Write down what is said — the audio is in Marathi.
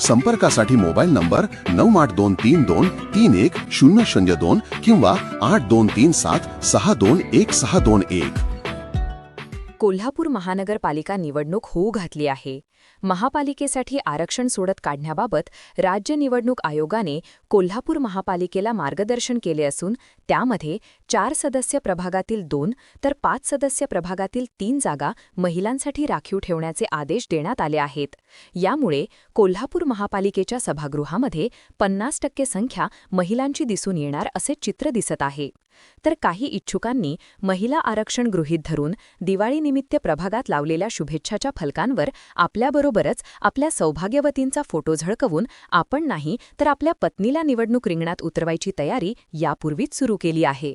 संपर्कासाठी मोबाईल नंबर नऊ आठ दोन तीन दोन तीन एक शून्य शून्य दोन किंवा आठ दोन तीन सात सहा दोन एक सहा दोन एक. कोल्हापूर महानगरपालिका निवडणूक होऊ घातली आहे. महापालिकेसाठी आरक्षण सोडत काढण्याबाबत राज्य निवडणूक आयोगाने कोल्हापूर महापालिकेला मार्गदर्शन केले असून त्यामध्ये चार सदस्य प्रभागातील दोन तर पाच सदस्य प्रभागातील तीन जागा महिलांसाठी राखीव ठेवण्याचे आदेश देण्यात आले आहेत. यामुळे कोल्हापूर महापालिकेच्या सभागृहामध्ये पन्नास टक्के संख्या महिलांची दिसून येणार असे चित्र दिसत आहे. तर काही इच्छुकांनी महिला आरक्षण गृहीत धरून दिवाळीनिमित्त प्रभागात लावलेल्या शुभेच्छाच्या फलकांवर आपल्याबरोबरच आपल्या सौभाग्यवतींचा फोटो झळकवून आपण नाही तर आपल्या पत्नीला निवडणूक रिंगणात उतरवायची तयारी यापूर्वीच सुरू केली आहे.